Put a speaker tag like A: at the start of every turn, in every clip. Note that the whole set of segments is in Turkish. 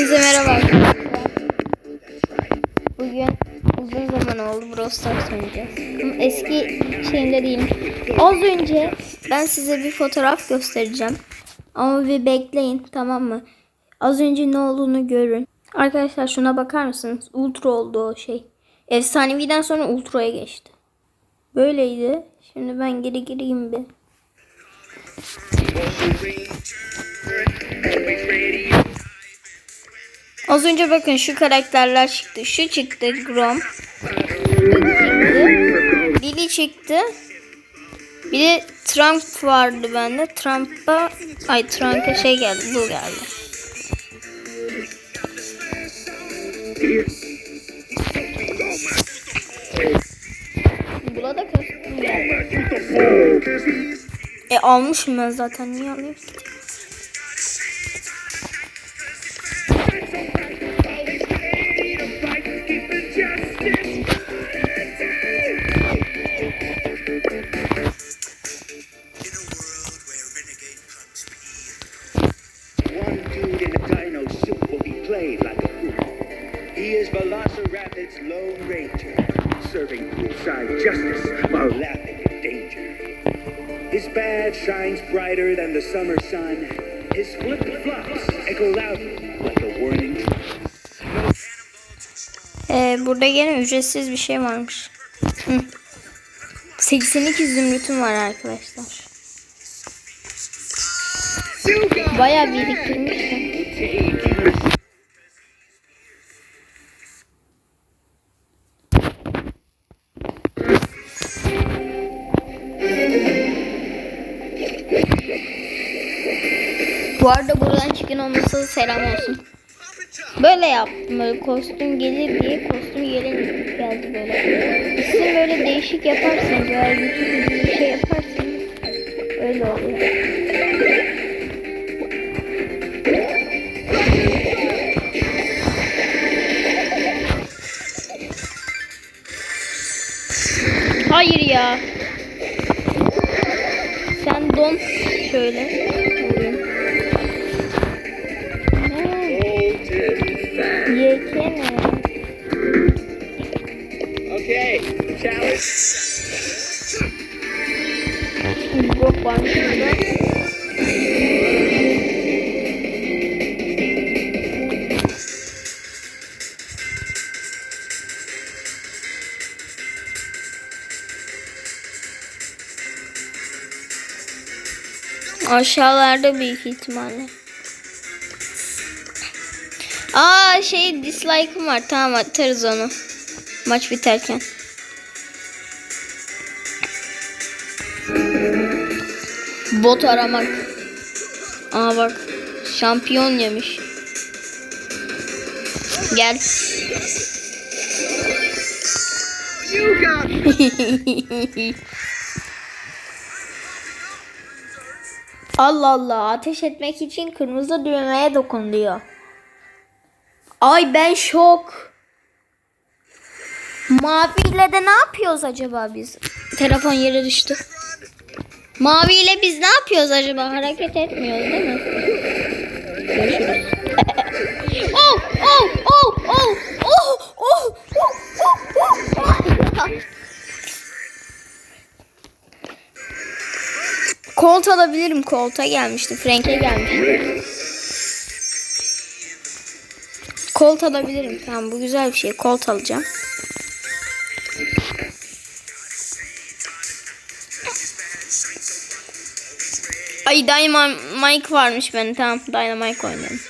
A: Herkese merhaba arkadaşlar. Bugün uzun zaman oldu Brawl Stars oynayacağız. Ama eski şeyimde değilim. Az önce ben size bir fotoğraf göstereceğim. Ama bir bekleyin tamam mı? Az önce ne olduğunu görün. Arkadaşlar şuna bakar mısınız? Ultra oldu o şey. Efsaneviden sonra Ultra'ya geçti. Böyleydi. Şimdi ben geri gireyim bir. Az önce bakın şu karakterler çıktı. Şu çıktı Grom. Çıktı. Çıktı. Bir de Trump vardı bende. Trump'a ay Trump'a şey geldi. Bu geldi. Buna da kostüm geldi. E almışım ben zaten. Niye alayım Ee, burada gene ücretsiz bir şey varmış. Hı. 82 zümrütüm var arkadaşlar. Bayağı biriktirmiştim. Olması selam olsun. Böyle yaptım böyle kostüm gelir diye kostüm gelin geldi böyle. İsim böyle değişik yaparsanız veya YouTube bir şey yaparsanız öyle oluyor. Hayır ya. Sen don şöyle. Bok varmış burada. Aşağılarda büyük ihtimalle. Aa şey dislike'ım var. Tamam atarız onu. Maç biterken. Bot aramak. Aa bak. Şampiyon yemiş. Gel. Allah Allah. Ateş etmek için kırmızı düğmeye dokun diyor. Ay ben şok. Maviyle de ne yapıyoruz acaba biz? Telefon yere düştü. Maviyle biz ne yapıyoruz acaba? Hareket etmiyoruz değil mi? Görüşürüz. oh, oh, oh, oh, oh, oh, oh, oh, oh. Kolt alabilirim. Kolt'a gelmişti. Frank'e gelmişti. Kolt alabilirim. Tamam bu güzel bir şey. Kolt alacağım. Ay Dynamite varmış benim. Tamam Dynamite oynayalım.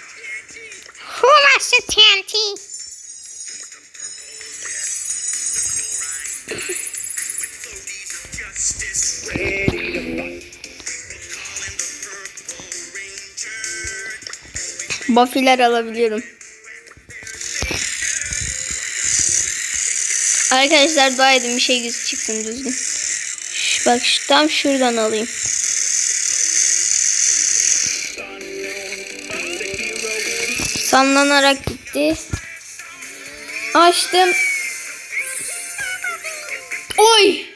A: Who wants the TNT? Buffy'ler alabiliyorum. Arkadaşlar dua edin bir şey güzel çıksın düzgün. Bak tam şuradan alayım. Sallanarak gitti. Açtım. Oy!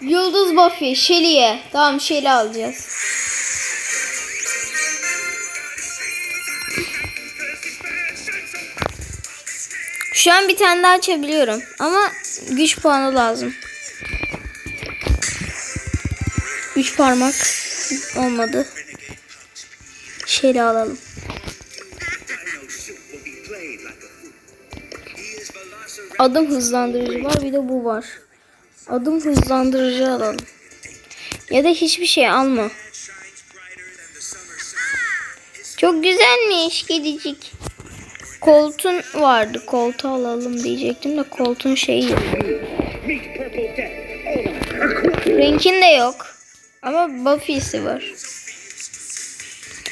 A: Yıldız Buffy, Shelly'e. Tamam Shelly alacağız. Şu an bir tane daha açabiliyorum. Ama güç puanı lazım. Üç parmak olmadı. Şöyle alalım. Adım hızlandırıcı var bir de bu var. Adım hızlandırıcı alalım. Ya da hiçbir şey alma. Çok güzelmiş kedicik. Koltuğun vardı. Koltuğu alalım diyecektim de koltuğun şeyi yok. Renk'in de yok. Ama Buffy'si var.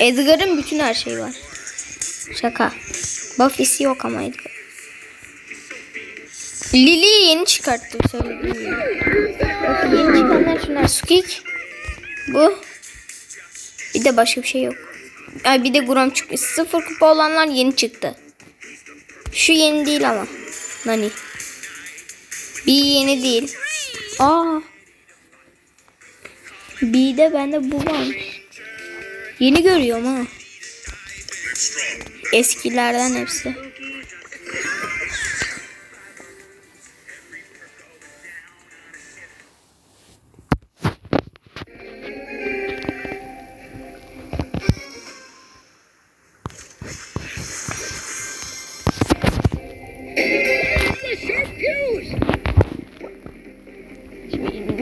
A: Edgar'ın bütün her şeyi var. Şaka. Buffy'si yok ama Edgar. Lily'yi yeni çıkarttım söylediğim yeni çıkanlar şunlar. Squeak. Bu. Bir de başka bir şey yok. Ay bir de Grom çıkmış. Sıfır kupa olanlar yeni çıktı. Şu yeni değil ama. Nani. Bir yeni değil. Aa. Bir de bende bu varmış. Yeni görüyorum ha. Eskilerden hepsi.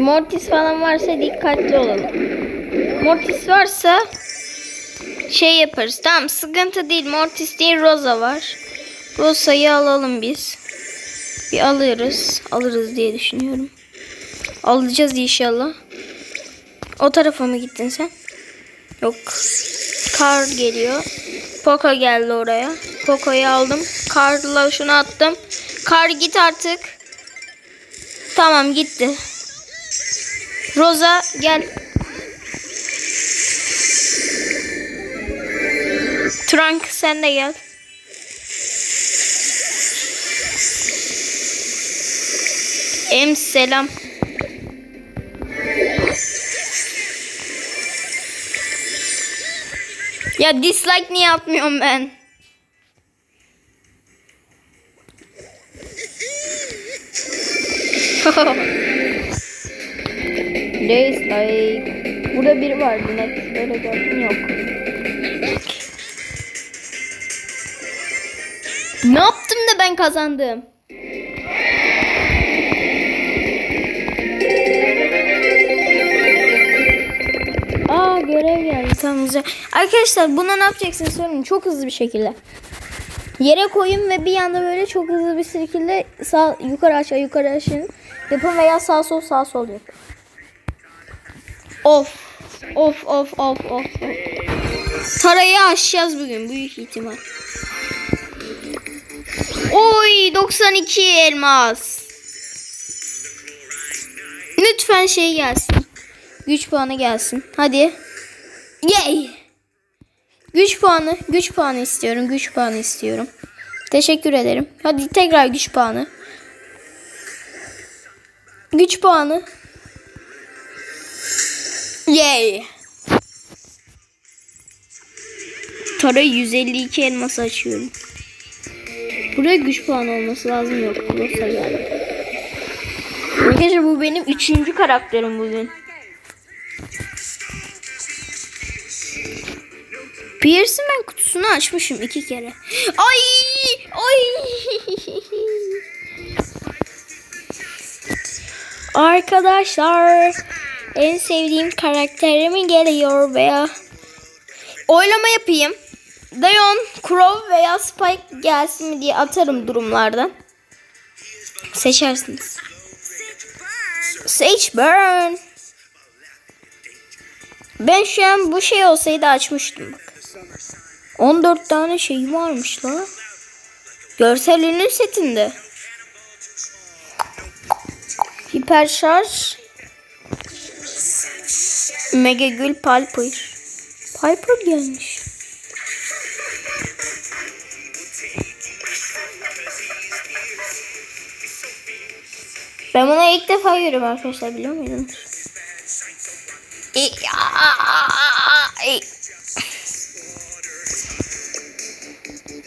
A: Mortis falan varsa dikkatli olalım. Mortis varsa şey yaparız. Tamam sıkıntı değil. Mortis değil Rosa var. Rosa'yı alalım biz. Bir alırız. Alırız diye düşünüyorum. Alacağız inşallah. O tarafa mı gittin sen? Yok. Kar geliyor. Poco geldi oraya. Poco'yu aldım. Karla şunu attım. Kar git artık. Tamam gitti. Rosa gel. Trunk sen de gel. Em selam. Ya dislike niye yapmıyorum ben? dislike. Burada biri vardı net. Böyle gördüm yok. Ne yaptım da ben kazandım? Aa görev geldi tamam güzel. Arkadaşlar buna ne yapacaksınız sorun çok hızlı bir şekilde. Yere koyun ve bir anda böyle çok hızlı bir şekilde sağ yukarı aşağı yukarı aşağı yapın veya sağ sol sağ sol yapın. Of. Of of of of. of. Tarayı aşacağız bugün büyük ihtimal. Oy 92 elmas. Lütfen şey gelsin. Güç puanı gelsin. Hadi. Yay. Güç puanı, güç puanı istiyorum. Güç puanı istiyorum. Teşekkür ederim. Hadi tekrar güç puanı. Güç puanı. Yay. Tara 152 elması açıyorum. Buraya güç puanı olması lazım yok. Yoksa geldi. Arkadaşlar bu benim üçüncü karakterim bugün. Pierce'in ben kutusunu açmışım iki kere. Ay! Ay! Arkadaşlar en sevdiğim karakterimi geliyor veya oylama yapayım. Dayon, Crow veya Spike gelsin mi diye atarım durumlardan. Seçersiniz. Sage Burn. Ben şu an bu şey olsaydı açmıştım bak. 14 tane şey varmış la. Görsel ürün setinde. Hiper şarj. Mega Gül Piper. Piper gelmiş. Ben bunu ilk defa görüyorum arkadaşlar biliyor muydunuz? E, aa, e.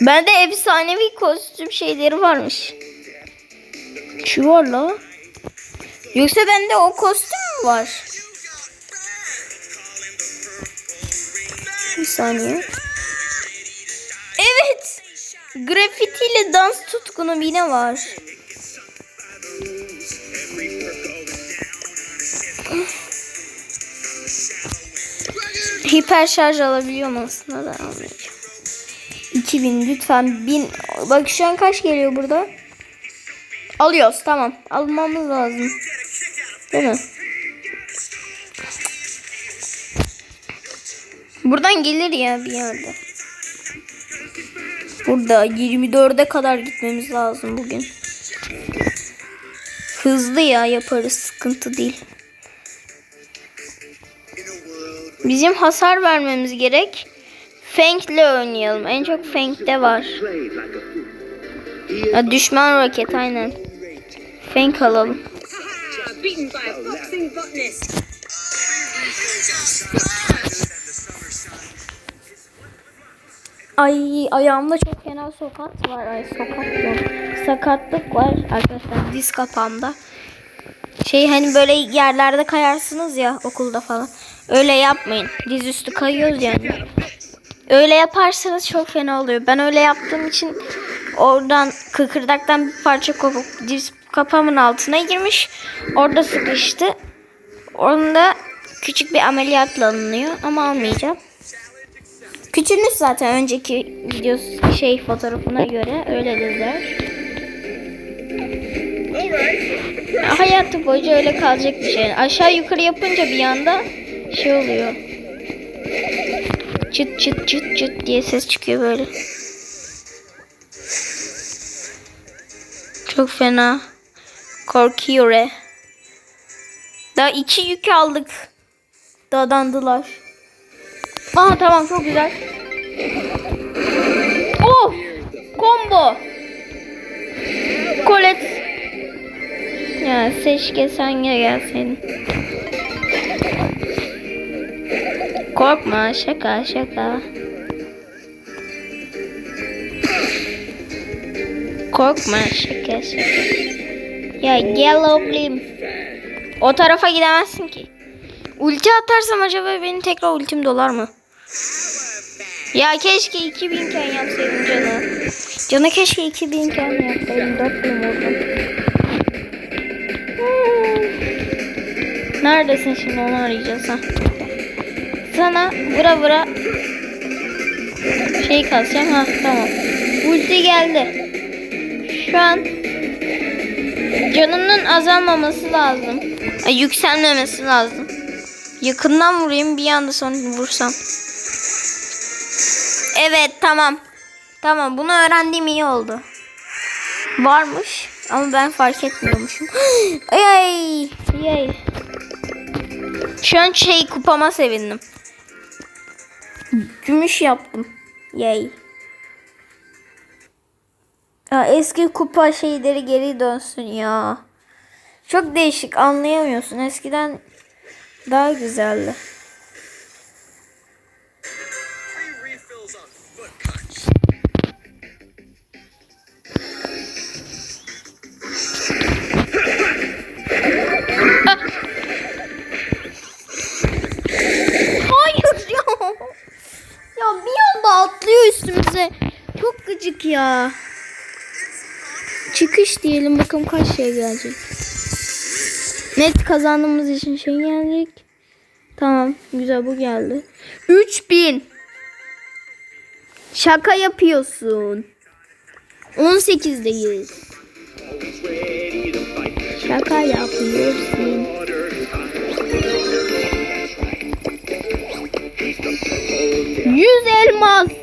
A: Bende efsanevi kostüm şeyleri varmış. Şu var la. Yoksa bende o kostüm mü var? Bir saniye. Evet. Grafitiyle dans tutkunu yine var. Hiper şarj alabiliyorum aslında da almayacağım. 2000 lütfen 1000 bak şu an kaç geliyor burada? Alıyoruz tamam. Almamız lazım. Değil mi? Buradan gelir ya bir yerde. Burada 24'e kadar gitmemiz lazım bugün. Hızlı ya yaparız sıkıntı değil. Bizim hasar vermemiz gerek. Feng'le oynayalım. En çok Feng'de var.
B: Played like a fool. He is
A: Ha, düşman roket aynen. Feng alalım. Ay ayağımda çok fena sokat var. Ay sokat yok. Sakatlık var arkadaşlar diz kapağımda. Şey hani böyle yerlerde kayarsınız ya okulda falan. Öyle yapmayın. Diz üstü kayıyoruz yani. Öyle yaparsanız çok fena oluyor. Ben öyle yaptığım için oradan kıkırdaktan bir parça kopup diz kapağımın altına girmiş. Orada sıkıştı. Onu da küçük bir ameliyatla alınıyor ama almayacağım. Küçülmüş zaten önceki video şey fotoğrafına göre öyle dediler. Hayatı boyunca öyle kalacak bir şey. Aşağı yukarı yapınca bir anda şey oluyor. Çıt çıt çıt çıt diye ses çıkıyor böyle. Çok fena. Korkuyor. Daha iki yük aldık. Dadandılar. Aa tamam çok güzel. Of! Combo. Colette. Ya seçke sen gel gelseydin. Korkma şaka şaka. Korkma şaka şaka. Ya gel oğlum. O tarafa gidemezsin ki. Ulti atarsam acaba benim tekrar ultim dolar mı? Ya keşke 2000 iken yapsaydım canı. Canı keşke 2000 iken yapsaydım. 4000 vurdum. Hmm. Neredesin şimdi onu arayacağız ha. Sana vura vura şey kasacağım ha tamam. Ulti geldi. Şu an canının azalmaması lazım. Ay, yükselmemesi lazım. Yakından vurayım bir anda sonra vursam. Evet tamam. Tamam bunu öğrendiğim iyi oldu. Varmış ama ben fark etmiyormuşum. ay ay ay. Şu an şey kupama sevindim. Gümüş yaptım. Yay. Ya eski kupa şeyleri geri dönsün ya. Çok değişik anlayamıyorsun. Eskiden daha güzeldi. Çok gıcık ya. Çıkış diyelim bakalım kaç şey gelecek. Net kazandığımız için şey gelecek. Tamam güzel bu geldi. 3000. Şaka yapıyorsun. 18'deyiz.
B: ready to fight.
A: Şaka yapıyorsun. 100 elmas.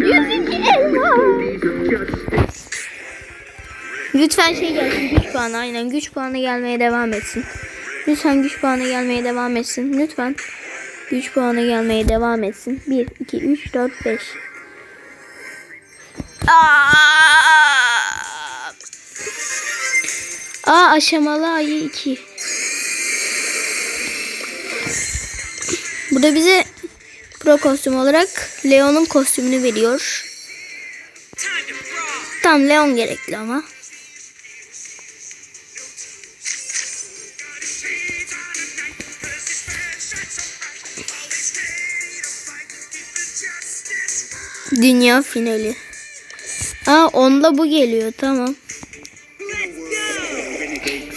A: 102 elmas.
B: justice.
A: Lütfen şey gelsin güç puanı aynen güç puanı gelmeye devam etsin. Lütfen güç puanı gelmeye devam etsin. Lütfen güç puanı gelmeye devam etsin. 1, 2, 3, 4, 5. Aa aşamalı ayı 2. Bu da bize Pro kostüm olarak Leon'un kostümünü veriyor. Tam Leon gerekli ama. Dünya finali. Aa onda bu geliyor tamam.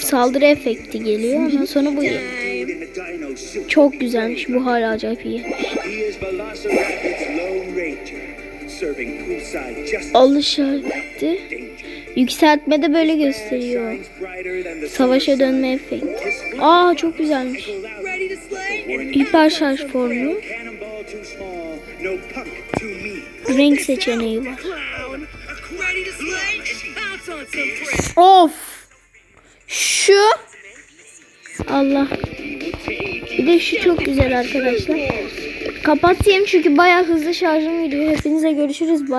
A: Saldırı efekti geliyor ondan sonra bu geliyor. Çok güzelmiş bu hala acayip iyi.
B: İs Velociraptor's Lone Ranger, serving poolside justice.
A: Alış efekti.
B: Danger.
A: Yükseltmede böyle gösteriyor. Savaşa dönme efekti. Aa çok güzelmiş. Hiper şarj formu. Renk seçeneği var. Of. Şu. Allah. Bir de şu çok güzel arkadaşlar. Kapatayım çünkü bayağı hızlı şarjım gidiyor. Hepinize görüşürüz. Bye.